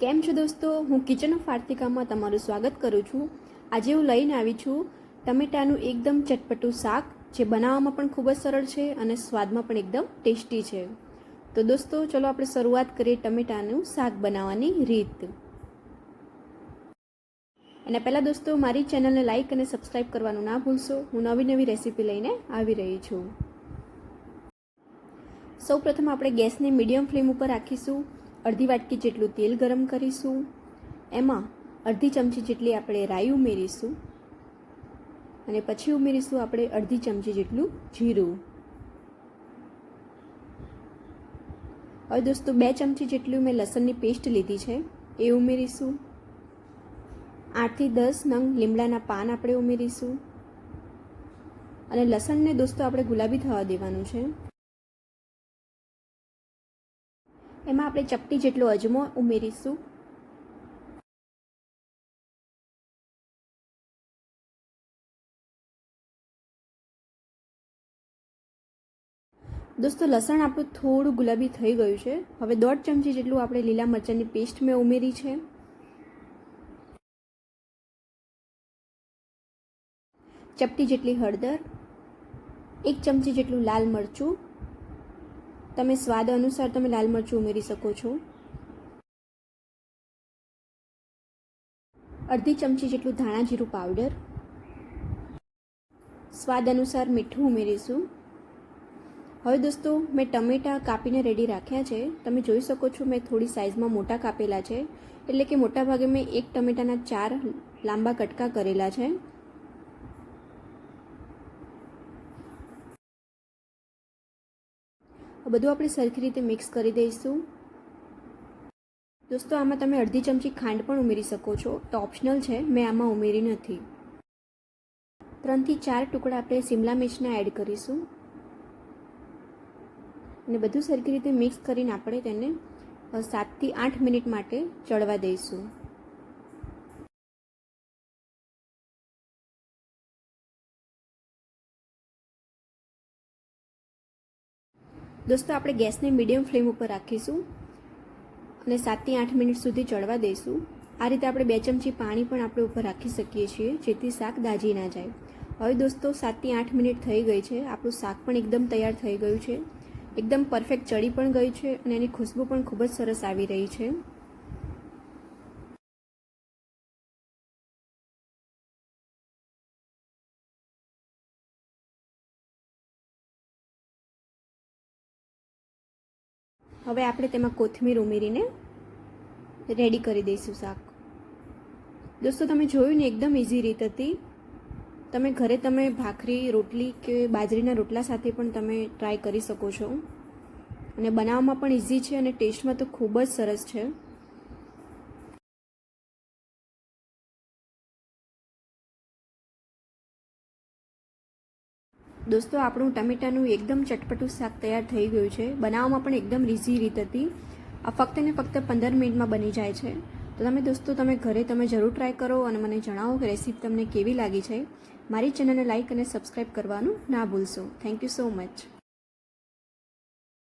કેમ છો દોસ્તો? હું કિચન ઓફ આર્તિકામાં તમારું સ્વાગત કરું છું. આજે હું લઈને આવી છું ટમેટાનું એકદમ ચટપટું શાક, જે બનાવવામાં પણ ખૂબ જ સરળ છે અને સ્વાદમાં પણ એકદમ ટેસ્ટી છે. તો દોસ્તો, ચલો આપણે શરૂઆત કરીએ ટમેટાનું શાક બનાવવાની રીત. એના પહેલાં દોસ્તો, મારી ચેનલને લાઇક અને સબસ્ક્રાઈબ કરવાનું ના ભૂલશો. હું નવી નવી રેસીપી લઈને આવી રહી છું. સૌપ્રથમ આપણે ગેસને મીડિયમ ફ્લેમ ઉપર રાખીશું. અડધી વાટકી જેટલું તેલ ગરમ કરીશું. એમાં અડધી ચમચી જેટલી આપણે રાઈ ઉમેરીશું. અને પછી ઉમેરીશું આપણે અડધી ચમચી જેટલું જીરું. હવે દોસ્તો, બે ચમચી જેટલું મેં લસણની પેસ્ટ લીધી છે, એ ઉમેરીશું. આઠથી દસ નંગ લીમડાના પાન આપણે ઉમેરીશું. અને લસણને દોસ્તો, આપણે ગુલાબી થવા દેવાનું છે. એમાં આપણે ચપટી જેટલો અજમો ઉમેરીશું. દોસ્તો, લસણ આપણું થોડું ગુલાબી થઈ ગયું છે. હવે દોઢ ચમચી જેટલું આપણે લીલા મરચાંની પેસ્ટ મેં ઉમેરી છે. ચપટી જેટલી હળદર, એક ચમચી જેટલું લાલ મરચું તમે સ્વાદ અનુસાર તમે લાલ મરચું ઉમેરી શકો છો. અડધી ચમચી જેટલું ધાણા જીરું પાવડર. સ્વાદ અનુસાર મીઠું ઉમેરીશું. હવે દોસ્તો, મેં ટમેટાં કાપીને રેડી રાખ્યા છે. તમે જોઈ શકો છો મેં થોડી સાઇઝમાં મોટા કાપેલા છે. એટલે કે મોટા ભાગે મેં એક ટમેટાના ચાર લાંબા કટકા કરેલા છે. બધું આપણે સરખી રીતે મિક્સ કરી દઈશું. દોસ્તો, આમાં તમે અડધી ચમચી ખાંડ પણ ઉમેરી શકો છો. તો ઓપ્શનલ છે, મેં આમાં ઉમેરી નથી. ત્રણથી ચાર ટુકડા આપણે શિમલા મિર્ચના એડ કરીશું. અને બધું સરખી રીતે મિક્સ કરીને આપણે તેને સાતથી આઠ મિનિટ માટે ચડવા દઈશું. દોસ્તો, આપણે ગેસને મીડિયમ ફ્લેમ ઉપર રાખીશું અને સાતથી આઠ મિનિટ સુધી ચડવા દઈશું. આ રીતે આપણે બે ચમચી પાણી પણ આપણે ઉપર રાખી શકીએ છીએ, જેથી શાક દાજી ના જાય. હવે દોસ્તો, સાતથી આઠ મિનિટ થઈ ગઈ છે. આપણું શાક પણ એકદમ તૈયાર થઈ ગયું છે. એકદમ પરફેક્ટ ચડી પણ ગઈ છે અને એની ખુશ્બુ પણ ખૂબ જ સરસ આવી રહી છે. હવે આપણે તેમાં કોથમીર ઉમેરીને રેડી કરી દઈશું શાક. દોસ્તો, તમે જોયું ને, એકદમ ઇઝી રીત હતી. તમે ઘરે તમે ભાખરી, રોટલી કે બાજરીના રોટલા સાથે પણ તમે ટ્રાય કરી શકો છો. અને બનાવવામાં પણ ઇઝી છે અને ટેસ્ટમાં તો ખૂબ જ સરસ છે. દોસ્તો, આપણું ટમેટાનું એકદમ ચટપટું શાક તૈયાર થઈ ગયું છે. બનાવવામાં પણ એકદમ ઇઝી રીત હતી. આ ફક્ત ને ફક્ત પંદર મિનિટમાં બની જાય છે. તો તમે દોસ્તો, તમે ઘરે તમે જરૂર ટ્રાય કરો અને મને જણાવો કે રેસીપી તમને કેવી લાગી છે. મારી ચેનલને લાઇક અને સબસ્ક્રાઈબ કરવાનું ના ભૂલશો. Thank you so much